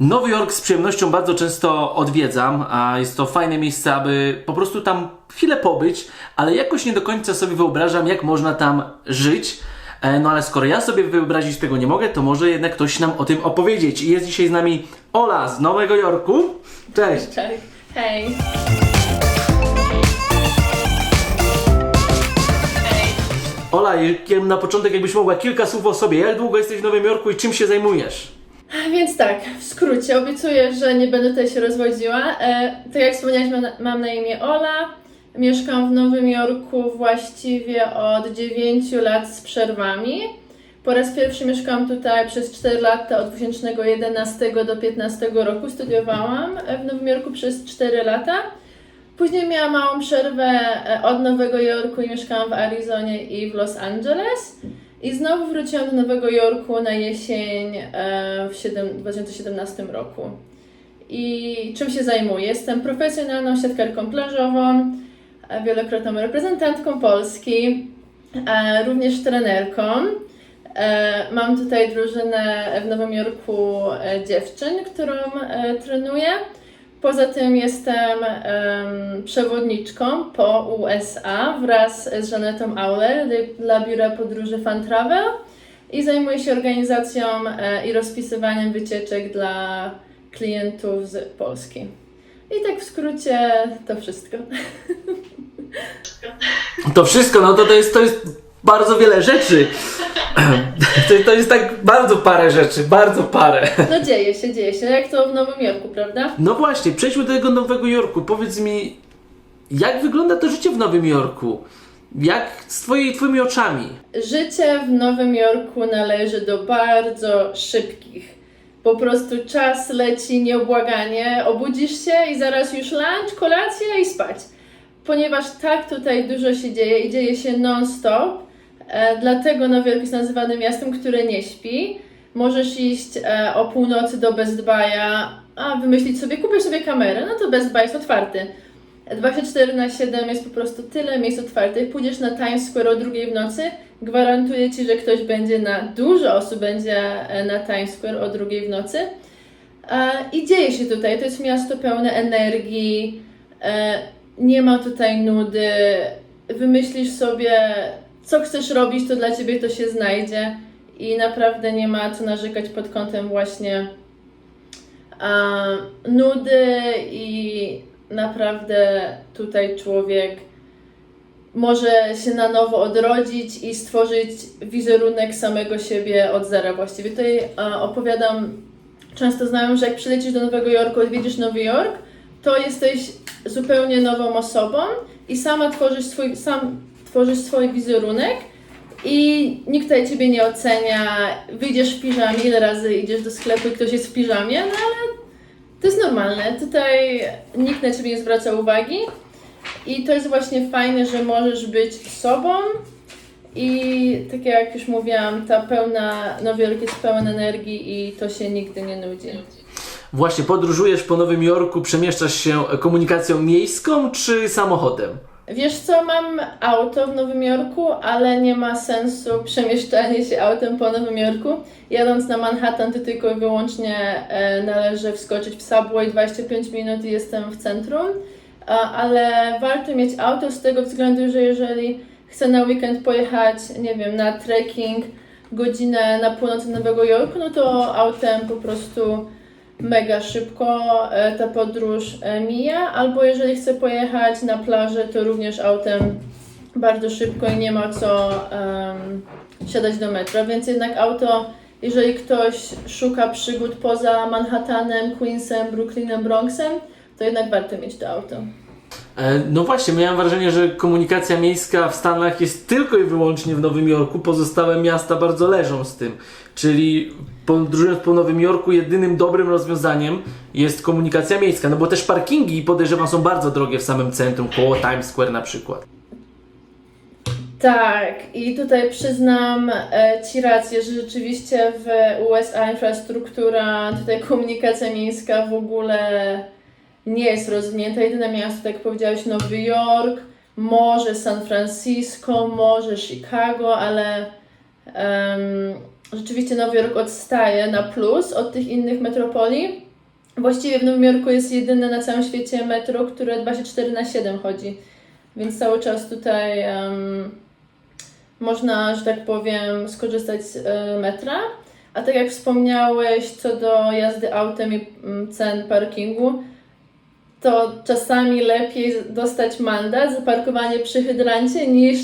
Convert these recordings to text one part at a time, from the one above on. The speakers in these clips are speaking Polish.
Nowy Jork z przyjemnością bardzo często odwiedzam, a jest to fajne miejsce, aby po prostu tam chwilę pobyć, ale jakoś nie do końca sobie wyobrażam, jak można tam żyć. E, No ale skoro ja sobie wyobrazić tego nie mogę, to może jednak ktoś nam o tym opowiedzieć. I jest dzisiaj z nami Ola z Nowego Jorku. Cześć! Cześć. Hej. Ola, na początek jakbyś mogła kilka słów o sobie. Jak długo jesteś w Nowym Jorku i czym się zajmujesz? Więc tak, w skrócie obiecuję, że nie będę tutaj się rozwodziła. E, tak jak wspomniałeś, mam na, mam na imię Ola. Mieszkam w Nowym Jorku właściwie od 9 lat z przerwami. Po raz pierwszy mieszkałam tutaj przez 4 lata, od 2011 do 2015 roku studiowałam w Nowym Jorku przez 4 lata. Później miałam małą przerwę e, od Nowego Jorku i mieszkałam w Arizonie i w Los Angeles. I znowu wróciłam do Nowego Jorku na jesień e, w siedem- 2017 roku. I czym się zajmuję? Jestem profesjonalną siatkarką plażową, e, wielokrotną reprezentantką Polski, e, również trenerką. Mam tutaj drużynę w Nowym Jorku dziewczyn, którą trenuję. Poza tym jestem em, przewodniczką po USA wraz z Żanetą Auler dla- biura podróży Fun Travel i zajmuję się organizacją e, i rozpisywaniem wycieczek dla klientów z Polski. I tak w skrócie to wszystko. To wszystko, no to, to, jest, to jest bardzo wiele rzeczy. To, to jest tak bardzo parę rzeczy, bardzo parę. No dzieje się, dzieje się, jak to w Nowym Jorku, prawda? No właśnie, przejdźmy do tego Nowego Jorku. Powiedz mi, jak wygląda to życie w Nowym Jorku? Jak z twojej, twoimi oczami? Życie w Nowym Jorku należy do bardzo szybkich. Po prostu czas leci nieubłaganie, obudzisz się i zaraz już lunch, kolacja i spać. Ponieważ tak tutaj dużo się dzieje i dzieje się non-stop, dlatego Nowy Jork jest nazywany miastem, które nie śpi. Możesz iść e, o północy do Best Buy'a, a wymyślić sobie, kupisz sobie kamerę, no to Best Buy jest otwarty. 24 na 7 jest po prostu tyle miejsc otwartych. Pójdziesz na Times Square o drugiej w nocy, gwarantuję Ci, że ktoś będzie na, dużo osób będzie e, na Times Square o drugiej w nocy. E, I dzieje się tutaj, to jest miasto pełne energii, e, nie ma tutaj nudy, wymyślisz sobie, co chcesz robić, to dla Ciebie to się znajdzie i naprawdę nie ma co narzekać pod kątem właśnie a, nudy i naprawdę tutaj człowiek może się na nowo odrodzić i stworzyć wizerunek samego siebie od zera właściwie. Tutaj a, opowiadam często znajomym, że jak przylecisz do Nowego Jorku, odwiedzisz Nowy Jork, to jesteś zupełnie nową osobą i sama tworzysz swój, sam tworzysz swój wizerunek i nikt tutaj Ciebie nie ocenia, wyjdziesz w piżamie, ile razy idziesz do sklepu i ktoś jest w piżamie, no ale to jest normalne. Tutaj nikt na ciebie nie zwraca uwagi. I to jest właśnie fajne, że możesz być sobą. I tak jak już mówiłam, ta pełna, Nowy Jork jest pełen energii i to się nigdy nie nudzi. Właśnie, podróżujesz po Nowym Jorku, przemieszczasz się komunikacją miejską czy samochodem? Wiesz co, mam auto w Nowym Jorku, ale nie ma sensu przemieszczanie się autem po Nowym Jorku. Jadąc na Manhattan, to tylko i wyłącznie e, należy wskoczyć w subway 25 minut i jestem w centrum. A, ale warto mieć auto z tego względu, że jeżeli chcę na weekend pojechać, nie wiem, na trekking godzinę na północ Nowego Jorku, no to autem po prostu mega szybko e, ta podróż e, mija, albo jeżeli chcę pojechać na plażę, to również autem bardzo szybko i nie ma co em, siadać do metra, więc jednak auto, jeżeli ktoś szuka przygód poza Manhattanem, Queensem, Brooklynem, Bronxem, to jednak warto mieć to auto. E, No właśnie, miałem wrażenie, że komunikacja miejska w Stanach jest tylko i wyłącznie w Nowym Jorku, pozostałe miasta bardzo leżą z tym. Czyli podróżując po Nowym Jorku, jedynym dobrym rozwiązaniem jest komunikacja miejska, no bo też parkingi podejrzewam są bardzo drogie w samym centrum, koło Times Square na przykład. Tak, i tutaj przyznam e, Ci rację, że rzeczywiście w USA infrastruktura, tutaj komunikacja miejska w ogóle nie jest rozwinięta. Jedyne miasto, tak jak powiedziałeś, Nowy Jork, może San Francisco, może Chicago, ale em, rzeczywiście Nowy Jork odstaje na plus od tych innych metropolii. Właściwie w Nowym Jorku jest jedyne na całym świecie metro, które 24 na 7 chodzi. Więc cały czas tutaj em, można, że tak powiem, skorzystać z e, metra. A tak jak wspomniałeś co do jazdy autem i mm, cen parkingu, to czasami lepiej dostać mandat za parkowanie przy hydrancie niż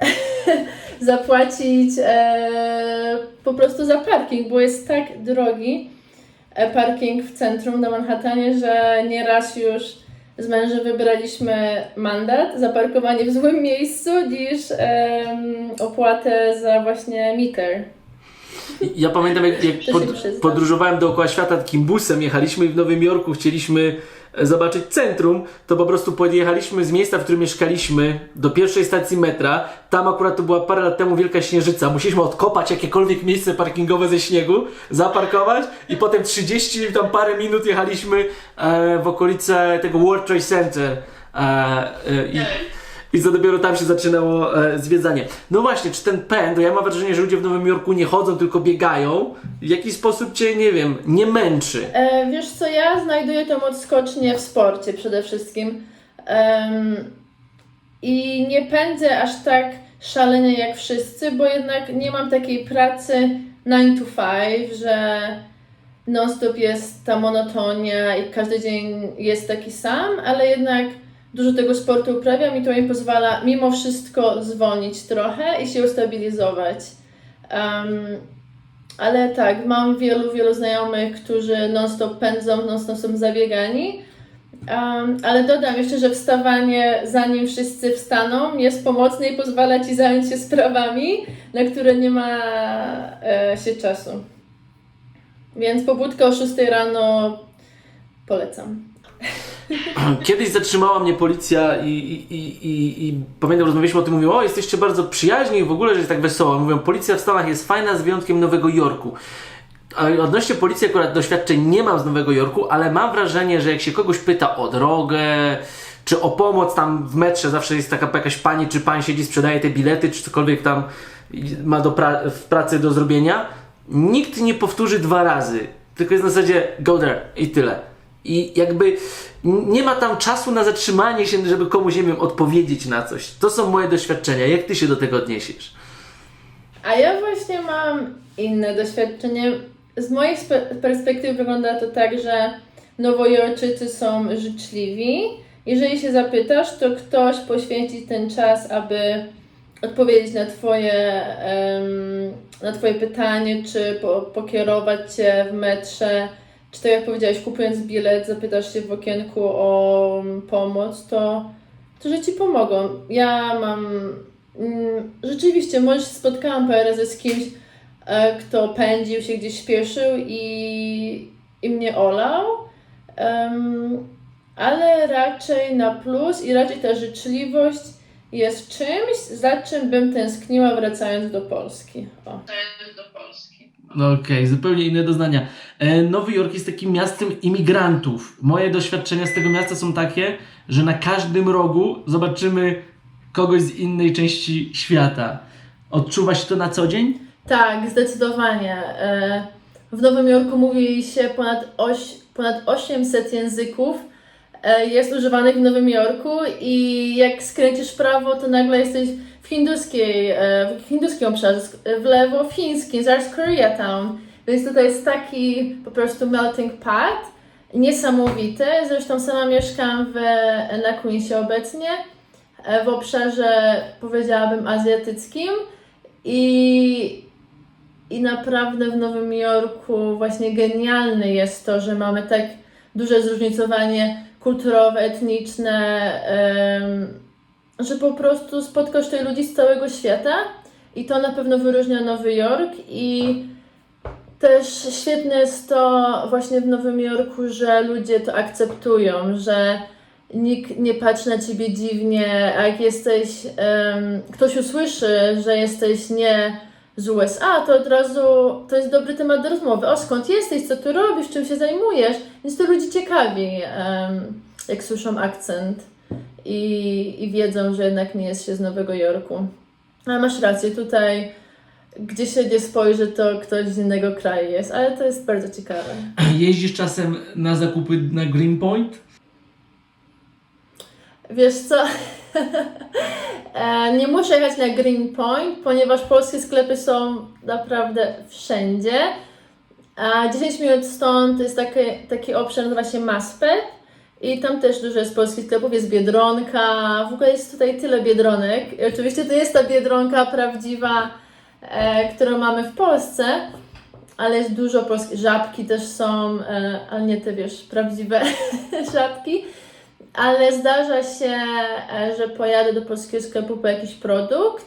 zapłacić e, po prostu za parking, bo jest tak drogi e, parking w centrum na Manhattanie, że nieraz już z mężem wybraliśmy mandat za parkowanie w złym miejscu niż em, opłatę za właśnie meter. Ja pamiętam, jak, jak pod, podróżowałem dookoła świata takim busem, jechaliśmy i w Nowym Jorku, chcieliśmy e, zobaczyć centrum, to po prostu podjechaliśmy z miejsca, w którym mieszkaliśmy, do pierwszej stacji metra. Tam akurat to była parę lat temu wielka śnieżyca. Musieliśmy odkopać jakiekolwiek miejsce parkingowe ze śniegu, zaparkować i potem 30 tam parę minut jechaliśmy e, w okolice tego World Trade Center. E, e, i, i to dopiero tam się zaczynało e, zwiedzanie. No właśnie, czy ten pęd, ja mam wrażenie, że ludzie w Nowym Jorku nie chodzą, tylko biegają, w jakiś sposób cię, nie wiem, nie męczy. E, wiesz co, ja znajduję tą odskocznię w sporcie przede wszystkim. I nie pędzę aż tak szalenie jak wszyscy, bo jednak nie mam takiej pracy 9 to 5, że non-stop jest ta monotonia i każdy dzień jest taki sam, ale jednak dużo tego sportu uprawiam i to mi pozwala mimo wszystko zwolnić trochę i się ustabilizować. Em, ale tak, mam wielu, wielu znajomych, którzy non-stop pędzą, non-stop są zabiegani. Um, ale dodam jeszcze, że wstawanie zanim wszyscy wstaną jest pomocne i pozwala ci zająć się sprawami, na które nie ma e, się czasu. Więc pobudka o 6 rano polecam. Kiedyś zatrzymała mnie policja i, i, i, i, pamiętam, rozmawialiśmy o tym, mówią, o jesteście bardzo przyjaźni i w ogóle, że jest tak wesoło. Mówią, policja w Stanach jest fajna z wyjątkiem Nowego Jorku. A Odnośnie policji akurat doświadczeń nie mam z Nowego Jorku, ale mam wrażenie, że jak się kogoś pyta o drogę, czy o pomoc tam w metrze, zawsze jest taka jakaś pani czy pan siedzi, sprzedaje te bilety, czy cokolwiek tam ma do pra- w pracy do zrobienia, nikt nie powtórzy dwa razy, tylko jest na zasadzie go there i tyle. I jakby nie ma tam czasu na zatrzymanie się, żeby komuś, nie wiem, odpowiedzieć na coś. To są moje doświadczenia. Jak ty się do tego odniesiesz? A ja właśnie mam inne doświadczenie. Z mojej spe- perspektywy wygląda to tak, że Nowojorczycy są życzliwi. Jeżeli się zapytasz, to ktoś poświęci ten czas, aby odpowiedzieć na Twoje, na twoje pytanie, czy po, pokierować Cię w metrze, czy tak jak powiedziałeś, kupując bilet, zapytasz się w okienku o pomoc, to, to że Ci pomogą. Ja mam Mm, Rzeczywiście, może spotkałam parę razy z kimś, e, kto pędził się gdzieś śpieszył i, i mnie olał, Em, ale raczej na plus i raczej ta życzliwość jest czymś, za czym bym tęskniła wracając do Polski. O. No okej, zupełnie inne doznania. E, Nowy Jork jest takim miastem imigrantów. Moje doświadczenia z tego miasta są takie, że na każdym rogu zobaczymy kogoś z innej części świata. Odczuwa się to na co dzień? Tak, zdecydowanie. E, W Nowym Jorku mówi się ponad, oś, ponad 800 języków. E, Jest używanych w Nowym Jorku i jak skręcisz w prawo, to nagle jesteś w hinduskiej, e, w hinduskim obszarze, w lewo w chińskim, zaraz Koreatown. Więc tutaj jest taki po prostu melting pot, niesamowity. Zresztą sama mieszkam w, na Queensie obecnie, e, w obszarze powiedziałabym azjatyckim. I, I naprawdę w Nowym Jorku właśnie genialne jest to, że mamy tak duże zróżnicowanie kulturowe, etniczne, że po prostu spotkasz tutaj ludzi z całego świata i to na pewno wyróżnia Nowy Jork i też świetne jest to właśnie w Nowym Jorku, że ludzie to akceptują, że nikt nie patrzy na ciebie dziwnie, a jak jesteś, em, ktoś usłyszy, że jesteś nie z USA, to od razu to jest dobry temat do rozmowy. O, skąd jesteś, co tu robisz, czym się zajmujesz? Więc to ludzi ciekawi, em, jak słyszą akcent i, i wiedzą, że jednak nie jest się z Nowego Jorku. Ale masz rację, tutaj gdzie się nie spojrzy, to ktoś z innego kraju jest, ale to jest bardzo ciekawe. Jeździsz czasem na zakupy na Greenpoint? Wiesz co? E, nie muszę jechać na Greenpoint, ponieważ polskie sklepy są naprawdę wszędzie. A 10 minut stąd jest taki, taki obszar, nazywa się Maspet. I tam też dużo jest polskich sklepów, jest Biedronka, w ogóle jest tutaj tyle Biedronek. I oczywiście to jest ta Biedronka prawdziwa, e, którą mamy w Polsce, ale jest dużo polskich, żabki też są, e, ale nie te wiesz, prawdziwe żabki. Ale zdarza się, e, że pojadę do polskiego sklepu po jakiś produkt.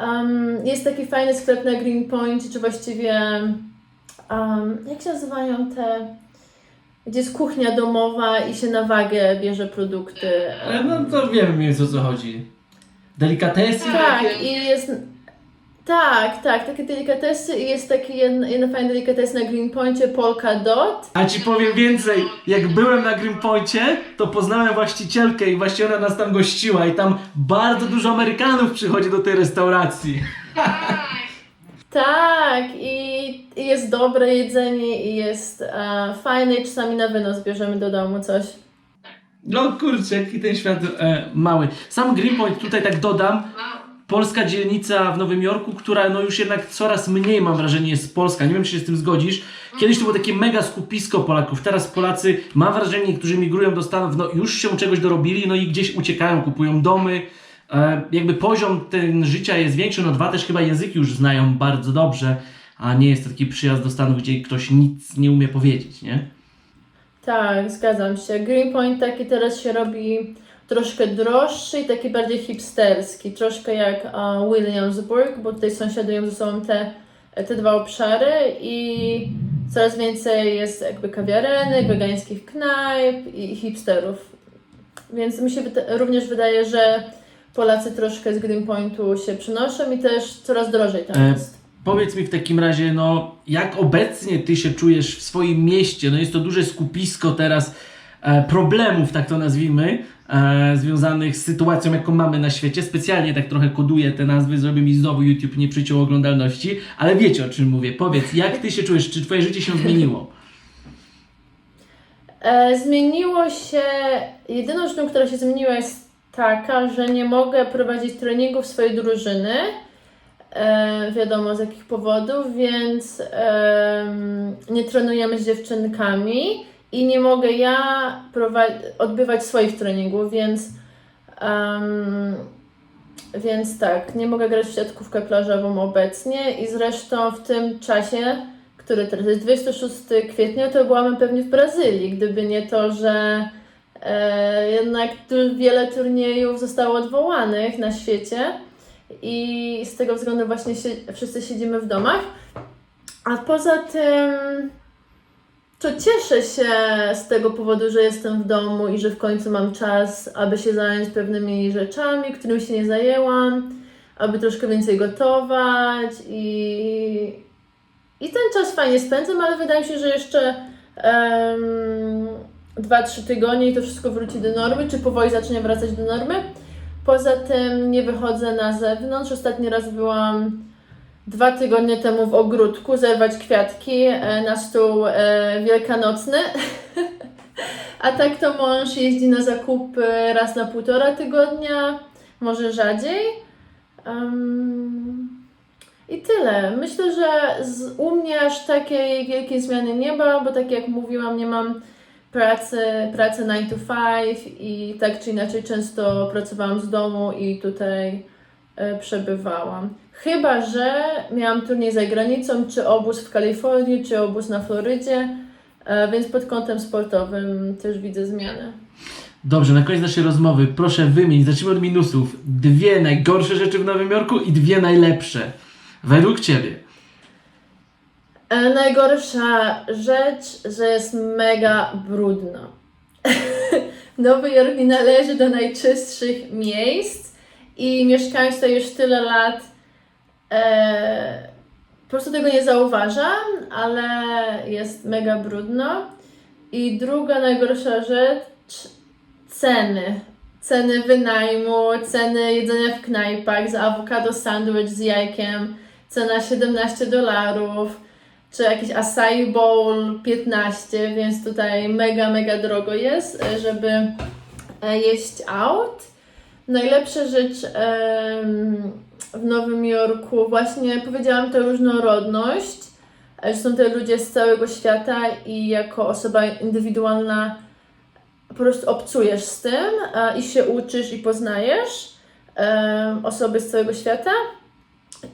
Um, jest taki fajny sklep na Greenpoint, czy właściwie, um, jak się nazywają te, gdzie jest kuchnia domowa i się na wagę bierze produkty. E, No to wiem mniej więcej o co chodzi. Delikatesy? Tak, takie? i jest. Tak, tak, takie delikatesy i jest taki jedna, jedna fajna delikatesy na Greenpointie, Polka Dot. A ci powiem więcej, jak byłem na Greenpoincie, to poznałem właścicielkę i właśnie ona nas tam gościła i tam bardzo dużo Amerykanów przychodzi do tej restauracji. Tak, i, i jest dobre jedzenie i jest e, fajne i czasami na wynos bierzemy do domu coś. No kurczę, jaki ten świat e, mały. Sam Greenpoint, tutaj tak dodam, polska dzielnica w Nowym Jorku, która no już jednak coraz mniej mam wrażenie jest polska. Nie wiem, czy się z tym zgodzisz. Kiedyś to było takie mega skupisko Polaków. Teraz Polacy, mam wrażenie, którzy migrują do Stanów, no już się czegoś dorobili, no i gdzieś uciekają, kupują domy. E, jakby poziom ten życia jest większy, no dwa też chyba języki już znają bardzo dobrze, a nie jest taki przyjazd do Stanów, gdzie ktoś nic nie umie powiedzieć, nie? Tak, zgadzam się. Greenpoint taki teraz się robi troszkę droższy i taki bardziej hipsterski, troszkę jak e, Williamsburg, bo tutaj sąsiadują ze sobą te, te dwa obszary i coraz więcej jest jakby kawiarenek, wegańskich knajp i hipsterów. Więc mi się również wydaje, że Polacy troszkę z Greenpointu się przynoszą i też coraz drożej tam E, jest. Powiedz mi w takim razie, no jak obecnie ty się czujesz w swoim mieście? No jest to duże skupisko teraz e, problemów, tak to nazwijmy, e, związanych z sytuacją, jaką mamy na świecie. Specjalnie tak trochę koduję te nazwy, żeby mi znowu YouTube nie przyciął oglądalności, ale wiecie o czym mówię. Powiedz, jak ty się czujesz? Czy twoje życie się zmieniło? E, zmieniło się. Jedyną rzeczą, która się zmieniła, jest taka, że nie mogę prowadzić treningów swojej drużyny. E, wiadomo z jakich powodów, więc em, nie trenujemy z dziewczynkami i nie mogę ja odbywać swoich treningów, więc. em, więc tak, nie mogę grać w siatkówkę plażową obecnie i zresztą w tym czasie który teraz jest 26 kwietnia, to byłam pewnie w Brazylii, gdyby nie to, że e, jednak tu wiele turniejów zostało odwołanych na świecie i z tego względu właśnie się, wszyscy siedzimy w domach. A poza tym to cieszę się z tego powodu, że jestem w domu i że w końcu mam czas, aby się zająć pewnymi rzeczami, którymi się nie zajęłam, aby troszkę więcej gotować i, i ten czas fajnie spędzam, ale wydaje mi się, że jeszcze em, 2-3 tygodnie i to wszystko wróci do normy, czy powoli zacznie wracać do normy. Poza tym nie wychodzę na zewnątrz. Ostatni raz byłam dwa tygodnie temu w ogródku zerwać kwiatki e, na stół e, wielkanocny. A tak to mąż jeździ na zakupy raz na półtora tygodnia, może rzadziej. Em, I tyle. Myślę, że z, u mnie aż takiej wielkiej zmiany nie ma, bo tak jak mówiłam, nie mam pracy, pracy 9 to 5 i tak czy inaczej często pracowałam z domu i tutaj przebywałam. Chyba, że miałam turniej za granicą, czy obóz w Kalifornii, czy obóz na Florydzie, e, więc pod kątem sportowym też widzę zmianę. Dobrze, na koniec naszej rozmowy proszę wymienić, zacznijmy od minusów, dwie najgorsze rzeczy w Nowym Jorku i dwie najlepsze. Według Ciebie. E, najgorsza rzecz, że jest mega brudno. Nowy Jork nie należy do najczystszych miejsc i mieszkając tutaj już tyle lat, e, po prostu tego nie zauważam, ale jest mega brudno. I druga najgorsza rzecz, ceny. Ceny wynajmu, ceny jedzenia w knajpach, za awokado sandwich z jajkiem, cena 17 dolarów, czy jakiś acai bowl 15, więc tutaj mega, mega drogo jest, e, żeby e, jeść out. Najlepsza rzecz em, w Nowym Jorku, właśnie powiedziałam, to różnorodność, e, że są te ludzie z całego świata i jako osoba indywidualna po prostu obcujesz z tym i się uczysz i poznajesz osoby z całego świata.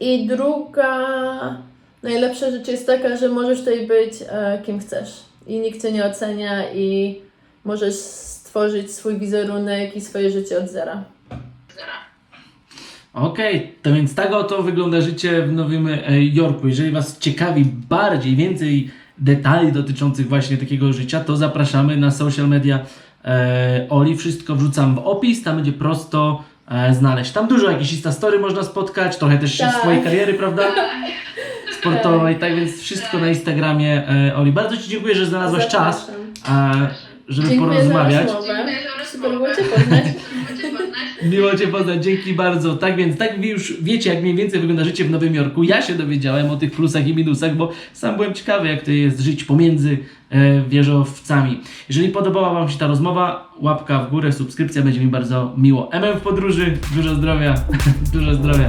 I druga najlepsza rzecz jest taka, że możesz tutaj być e, kim chcesz i nikt cię nie ocenia i możesz stworzyć swój wizerunek i swoje życie od zera. Okej, to więc tak oto wygląda życie w Nowym e, Jorku. Jeżeli Was ciekawi bardziej, więcej detali dotyczących właśnie takiego życia, to zapraszamy na social media e, Oli. Wszystko wrzucam w opis, tam będzie prosto e, znaleźć. Tam dużo jakichś Insta story można spotkać, trochę też Tak. swojej kariery, prawda? Sportowej, tak więc wszystko na Instagramie e, Oli. Bardzo Ci dziękuję, że znalazłaś czas, Zapraszam. e, żeby Dziękuję porozmawiać. za rozmowę. Dziękuję za Super było Cię poznać. Miło Cię poznać, dzięki bardzo. Tak więc, tak Wy już wiecie, jak mniej więcej wygląda życie w Nowym Jorku. Ja się dowiedziałem o tych plusach i minusach, bo sam byłem ciekawy, jak to jest żyć pomiędzy e, wieżowcami. Jeżeli podobała Wam się ta rozmowa, łapka w górę, subskrypcja, będzie mi bardzo miło. MM w podróży, dużo zdrowia, dużo zdrowia.